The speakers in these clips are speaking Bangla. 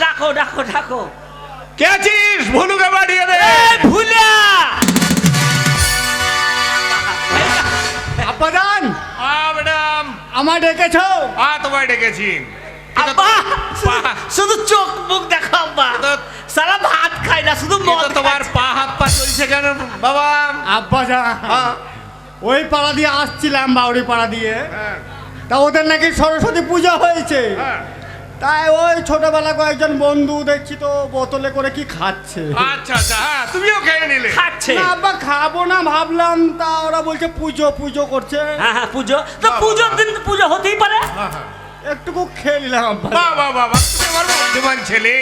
ডাকো ডাকো ডাকো। কে আছিস? ভুলুকে পাঠিয়ে দে। ভুলিয়া! আব্বাজান আ ম্যাডাম। আমার ডেকেছো? আ তোমায় ডেকেছি। আব্বা শুধু- চোখ মুখ দেখো আব্বা। সারা ভাত খাই না শুধু মদ তোমার পা হাত পা চলছে কেন বাবা? আব্বাজান হ্যাঁ, ওই পাড়া দিয়ে আসছিলাম বাউরি পাড়া দিয়ে। হ্যাঁ, তা ওদের নাকি সরস্বতী পূজা হয়েছে। হ্যাঁ। তাই ওই ছোটবেলা কয়েকজন বন্ধু দেখছি তো বোতলে করে কি খাচ্ছে। আচ্ছা আচ্ছা হ্যাঁ তুমিও খেয়ে নিলে। খাচ্ছে। না আব্বা খাব না ভাবলাম তা ওরা বলছে পুজো পুজো করছে। হ্যাঁ হ্যাঁ পুজো। তো পুজোর দিন তো পুজো হতেই পারে। হ্যাঁ, হ্যাঁ। একটুকু খেয়ে নিলাম আব্বা। বাবা বাবা তুমি আমার বুদ্ধিমান ছেলে।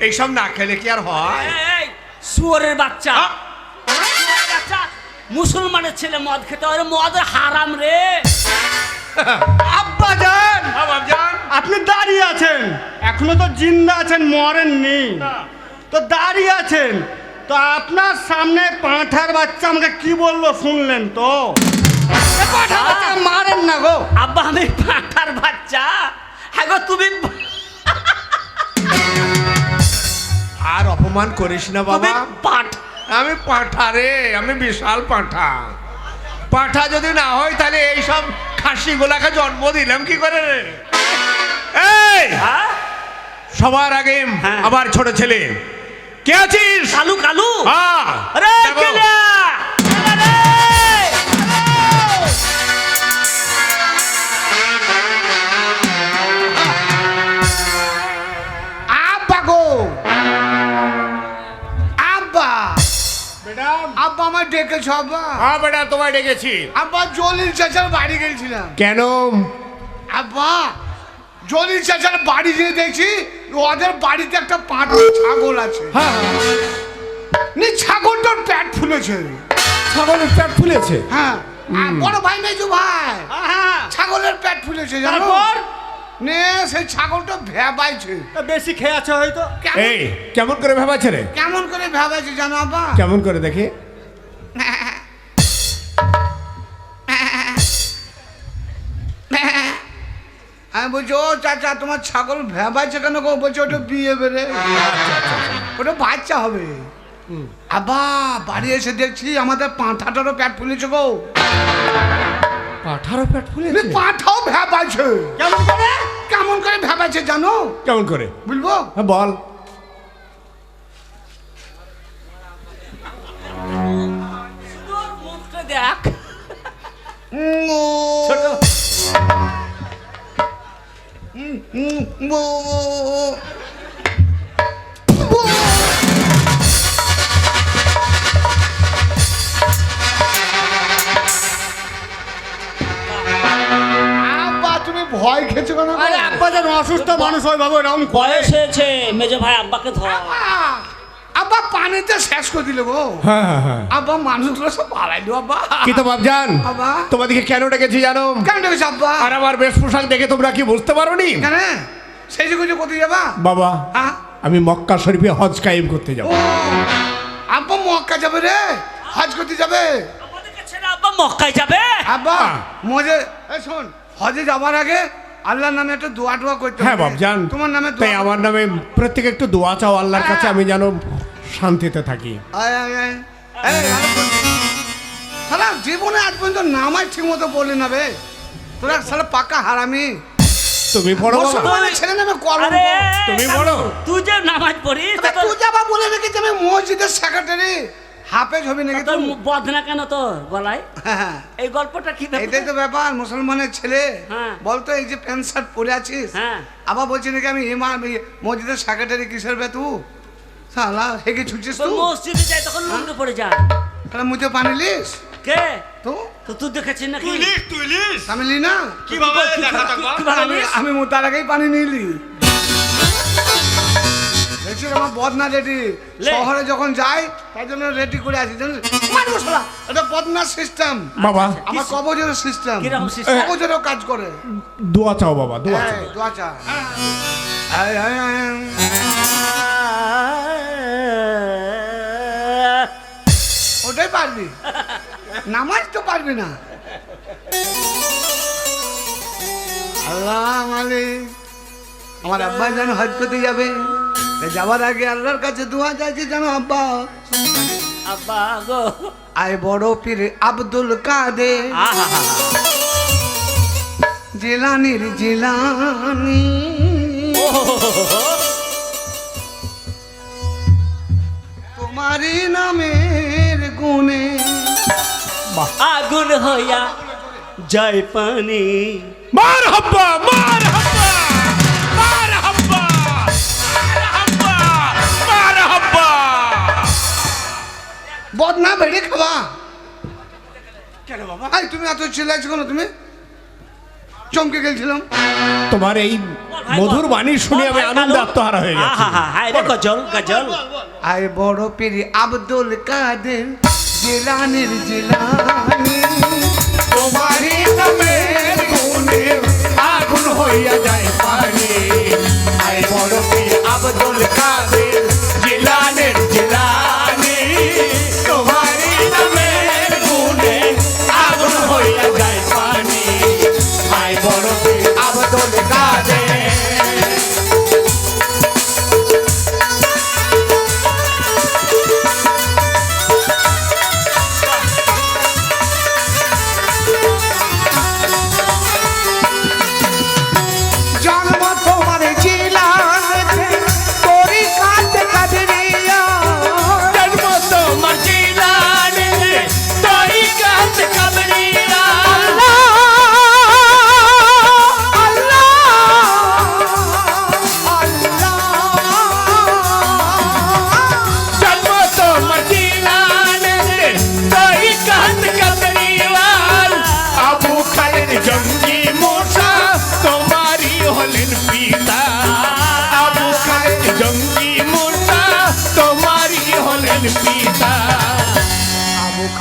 এইসব না খেলে কি আর হয়? এই, এই, শুয়োরের বাচ্চা। আ, শুয়োরের বাচ্চা। মুসলমানের ছেলে মদ খেতে হয়। মদ হারাম রে। আব্বা যান। আ, বাপজান আপনি দাঁড়িয়ে আছেন। এখনও তো জিন্দা আছেন মরেননি। তো দাঁড়িয়ে আছেন। তো আপনার সামনে পাঁঠার বাচ্চা আমাকে কি বলল শুনলেন তো? পাঁঠার বাচ্চা মারেন না গো। আব্বা আমি পাঁঠার বাচ্চা। হ্যাঁ গো তুমি আর অপমান করিস না বাবা। পাঠ আমি পাঁঠা রে আমি বিশাল পাঁঠা। পাঁঠা যদি না হয় তাহলে এইসব খাসি গোলাকে জন্ম দিলাম কি করে রে? এই! হ্যাঁ? সবার আগে হ্যাঁ। আমার ছোট ছেলে। কে আছিস? কালু কালু? হ্যাঁ, আরে আমার ডেকেছ আব্বা হ্যাঁ বেটা তোমায় ডেকেছি। আব্বা জলিল চাচার বাড়ি গেছিলাম কেন? আব্বা জলিল চাচার বাড়ি গিয়ে দেখছি ওদের বাড়িতে একটা পাঁচ ছাগল আছে। হ্যাঁ। নি ছাগলটার প্যাট ফুলেছে। ছাগলের পেট ফুলেছে? হ্যাঁ। আর বড় ভাই মেজু ভাই হ্যাঁ ছাগলের পেট ফুলেছে জানো? তারপর নে সেই ছাগলটা ভেবাইছে। তা বেশি খেয়ে আছে হয়তো। কেমন- এই কেমন করে ভেবাছে রে? কেমন করে ভেবাইছে জানো আব্বা? কেমন করে দেখি? বলছি ও চাচা তোমার ছাগল ভেবাইছে কেন গো? বলছে ওটা বিয়ে বেড়ে ওটা বাচ্চা হবে। আবা বাড়ি এসে দেখছি আমাদের পাঁঠাটারও প্যাট ফুলেছে গো। পাঠারও এ ফুলেছে? পাঁঠাও ভেবাইছে কেমন করে? কেমন করে ভেবাইছে জানো? কেমন করে? বলব? হ্যাঁ বল। দেখ। ছোট। ভয় খেয়েছো কেন? আরে আব্বা যেন অসুস্থ মানুষ হয় ওইভাবে এরকম করে বয়স হয়েছে মেজে ভাই আব্বাকে ধর। পানিতে শেষ করে দিল গো। হ্যাঁ হ্যাঁ হ্যাঁ। আব্বা মানুষগুলো সব পালাই দিও আব্বা। কি তো বাপজান বাবা। তোমাদেরকে কেন ডেকেছি জানো? কেন ডেকেছো আব্বা? আর আমার বেশ পোশাক দেখে তোমরা কি বুঝতে পারো নি কেন? সেই যে কোথায় যাবা? বাবা আমি মক্কা শরীফে হজ কায়েম করতে যাব। আব্বা মক্কা যাবে রে? হজ করতে যাবে? আব্বা মক্কায় যাবে? আব্বা। মজে এই শোন হজে যাবার আগে আল্লাহর নামে একটা দোয়া টোয়া করতে হ্যাঁ হবে। বাপজান তোমার নামে তাই আমার নামে প্রত্যেকে একটু দোয়া চাও আল্লাহর কাছে। আমি যেন শান্তিতে থাকি। শালা জীবনে আজ পর্যন্ত নামাজ ঠিক মতো বললি না বে। তোরা শালা পাকা হারামি। তুমি পড়ো ছেলে নামে তুমি তুই যে নামাজ পড়িস তা তুই যাবা বলে আমি মসজিদের সেক্রেটারি হাফেজ হবি নাকি তোর তুই? বদনা কেন তোর গলায়? হ্যাঁ। এই গল্পটা কি ব্যাপার? এটাই তো ব্যাপার মুসলমানের ছেলে। হ্যাঁ। বলতো এই যে প্যান্ট শার্ট পরে আছিস হ্যাঁ। আবার বলছি নাকি আমি ইমাম মসজিদের সেক্রেটারি কিসের বে তু সালা হেগে ছুটছিস তুই? মসজিদে যাই তখন লুঙ্গি পড়ে যায় তাহলে মুঝে পানি লিস? কে? তো? তো তুই দেখেছিস নাকি আমি লি না? কীভাবে কীভাবে আমি নিস? আমি মু- তার আগেই পানি নিলি। দেখছিস আমার বদনা রেডি। শহরে যখন যাই তাই জন্য রেডি করে আছি জানিস? মানুষ এটা বদনার সিস্টেম বাবা। আমার কবজের সিস্টেম? কবজেরও কাজ করে। দোয়া চাও বাবা দোয়া চাও। এই, দোয়া চা। নামাজ তো পারবে না। আল্লাহ মালিক আমার আব্বা যেন হজ করতে যাবে। যাওয়ার আগে আল্লাহর কাছে দোয়া চাইছি যেন আব্বা। আব্বা গো। আয় বড় পীর আব্দুল হা জিলানির জিলানি। তোমারই নামের গুণে আগুন হইয়া জয় পানি। মার হাব্বা মার হাব্বা মার হাব্বা মার হাব্বা মার হাব্বা বদনা বেড়ে খাবা। কেন বাবা? আই তুমি এত চিল্লাইছো কেন তুমি? চমকে গেছিলাম তোমার এই মধুর বাণী শুনে আমি আনন্দ আত্মহারা হয়ে গেছি। গজল গজল। আয় বড় পীর আব্দুল কাদের। জিলানির জিলানি।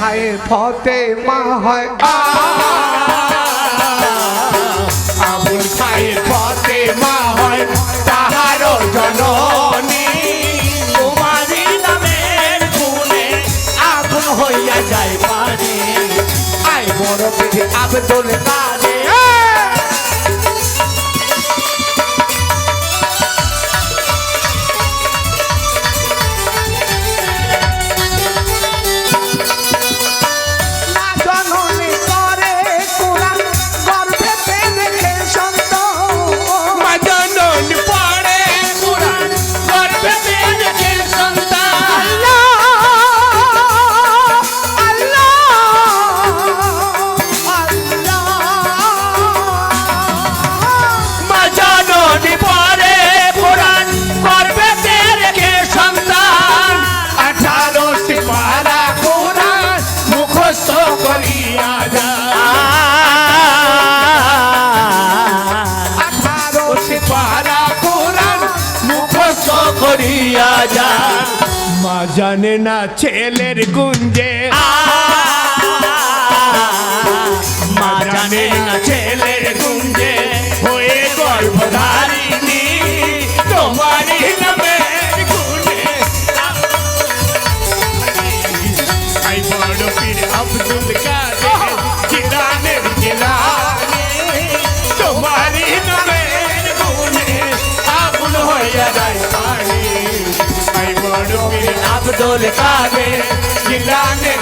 আবু ফতে মা হয় আবুল খায় ফতে মা হয়। তাহার জননী, তোমারই নামের গুণে আগুন হইয়া যায় পানি। আই বড় আব্দুল কাদের। করিয়া যা। মা জানে না ছেলের গুঞ্জে। মা জানে না ছেলের গুঞ্জে। হয়ে গর্ভধারিণী তোমারই নামের গুণে। আই বড় পীর আব্দুল পীর আব্দুল কাদের জিলানের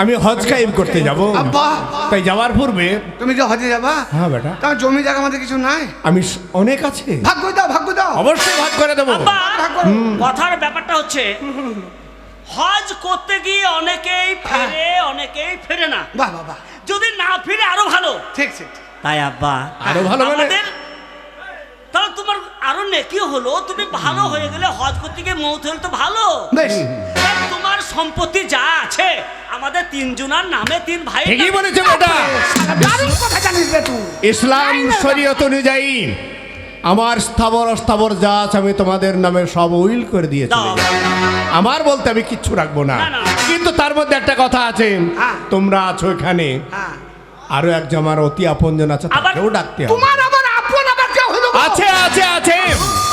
আমি হজ কাইম করতে যাব। আব্বা। তাই যাওয়ার পূর্বে তুমি যে হজে যাবা? হ্যাঁ বেটা। তার জমি জায়গা আমাদের কিছু নাই? আমি অনেক আছে। ভাগ্য দাও ভাগ্য দাও। অবশ্যই ভাগ করে দেবো। আব্বা ভাগ করো। কথার ব্যাপারটা হচ্ছে হজ করতে গিয়ে অনেকেই ফেরে অনেকেই ফেরে না। বাহ বাহ বাহ। যদি না ফিরে আরও ভালো। ঠিক ঠিক তাই আব্বা আরও ভালো মানে? আমাদের তাহলে তোমার আরও নেকিও হলো। তুমি ভালো হয়ে গেলে হজ করতে গিয়ে মৌত হলে তো ভালো। বেশ। তা সম্পত্তি যা আছে আমাদের তিনজনার নামে তিন ভাই ঠিকই বলেছে বেটা। দারুণ কথা জানিস রে তুই। ইসলাম শরীয়ত অনুযায়ী আমার স্থাবর অস্থাবর যা আছে আমি তোমাদের নামে সব উইল করে দিয়েছি। আমার বলতে আমি কিচ্ছু রাখব না। না, না। কিন্তু তার মধ্যে একটা কথা আছে। হ্যাঁ। তোমরা আছো এখানে। হ্যাঁ। আরও একজন আমার অতি আপনজন আছে তাকেও ডাকতে হবে। তোমার আবার আপন আবার কেউ হলো? আছে আছে আছে।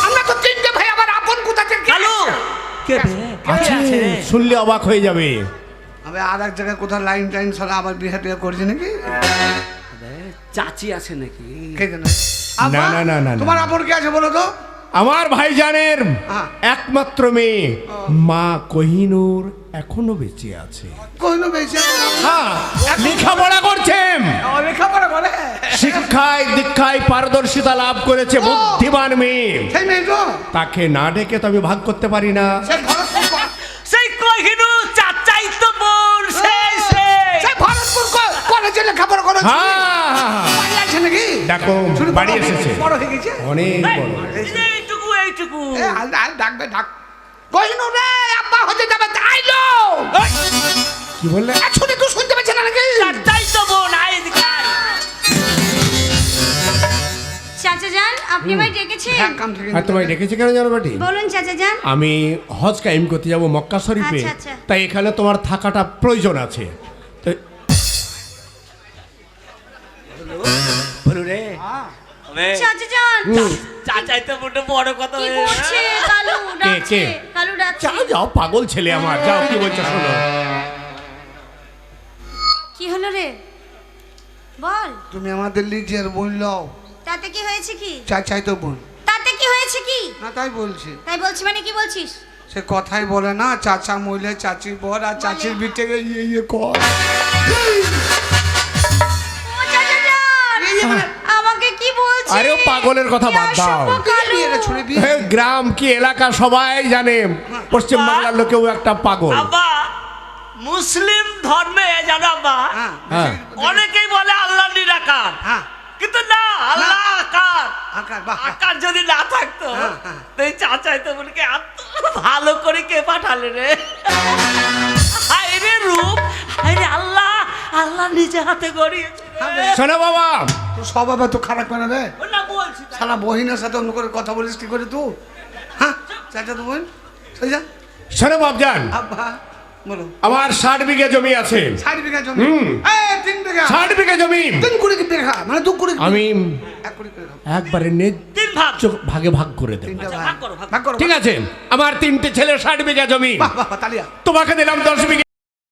আমরা তো তিনটে ভাই আবার আপন কোথা থেকে শুনলে অবাক হয়ে যাবে। আমি আর এক জায়গায় কোথাও লাইন টাইন সারা আবার বিয়ে টিয়ে করছি নাকি? চাচি আছে নাকি? কে জানে? না, না, না, না, তোমার। আপন কে আছে বলো তো? আমার ভাইজানের হ্যাঁ। একমাত্র মেয়ে। মা কহিনুর এখনও বেঁচে আছে। কহিনো বেশি হ্যাঁ লেখাপড়া করছেন লেখাপড়া করে? শিক্ষায় দীক্ষায় পারদর্শিতা লাভ করেছে বুদ্ধিমান মেয়ে। সেই মেয়ে তো? তাকে না ডেকে তো আমি ভাগ করতে পারি না। হ্যাঁ হ্যাঁ, হ্যাঁ। বাড়ি আছে নাকি? দেখো বাড়ি এসেছে। বড় গেছে? অনেক বড়। এইটুকু এইটুকু। এ, আল- আল ডাকবে ডাক। কহিনো রে আব্বা হতে যাবে তাইলো কি বললে? শুনে তুই শুনতে পাচ্ছি না নাকি? চাচাই তো বোন আয় এদিকে চাচা যান আপনি আমায় ডেকেছেন? কাম থেকে আর তোমায় ডেকেছে কেন জানো বাটি? বলুন চাচা যান। আমি হজ কাইম করতে যাব মক্কা শরীফে। আচ্ছা, আচ্ছা। তাই এখানে তোমার থাকাটা প্রয়োজন আছে। হবে। চাচা যান চাচাই তো মোটে বড় কথা কি কালু ডাকছে কালু ডাকছে। যাও যাও পাগল ছেলে আমার যাও কি বলছো শোনো। কি হলো রে? বল। তুমি আমাদের লিজের বোন লও। তাতে কি হয়েছে কি? চাই চাই তো বোন। তাতে কি হয়েছে কি? না তাই বলছি। তাই বলছি মানে কি বলছিস? সে কথাই বলে না চাচা মহিলা চাচির বর আর চাচির বিটেকে ইয়ে ইয়ে কর। আরে ও পাগলের কথা বাদ দাও। গ্রাম কি এলাকা সবাই জানে? পশ্চিম বাংলার লোকেও একটা পাগল। মুসলিম ধর্মে জানো আব্বা হ্যাঁ হ্যাঁ। অনেকেই বলে আল্লাহ নিরাকার। হ্যাঁ। কিন্তু না আল্লাহ আকার। আকার। যদি না থাকতো। এই চাচাই তো বলকে এত ভালো করে কে পাঠালে রে? হায় রে রূপ হায় রে আল্লাহ আল্লাহ নিজে হাতে গড়িয়েছে। শোনো বাবা। তোর স্বভাব এত খারাপ কেন রে। সারা বহিনের সাথে অন্য করে কথা বলিস কি করে তুই হ্যাঁ? চাচা তো বোন শোনো বাবজান আব্বা বলো। আমার ষাট বিঘে জমি আছে। ষাট বিঘা জমি? তিন বিঘা। ষাট বিঘে জমি। তিন কুড়ি বিঘা? মানে দু কুড়ি আমি। একবারে তিন ভাগ। ভাগে ভাগ করে দেব। ভাগ। ভাগ করো, ভাগ ভাগ করো। ঠিক আছে। আমার তিনটে ছেলে ষাট বিঘা জমি। তোমাকে দিলাম দশ বিঘে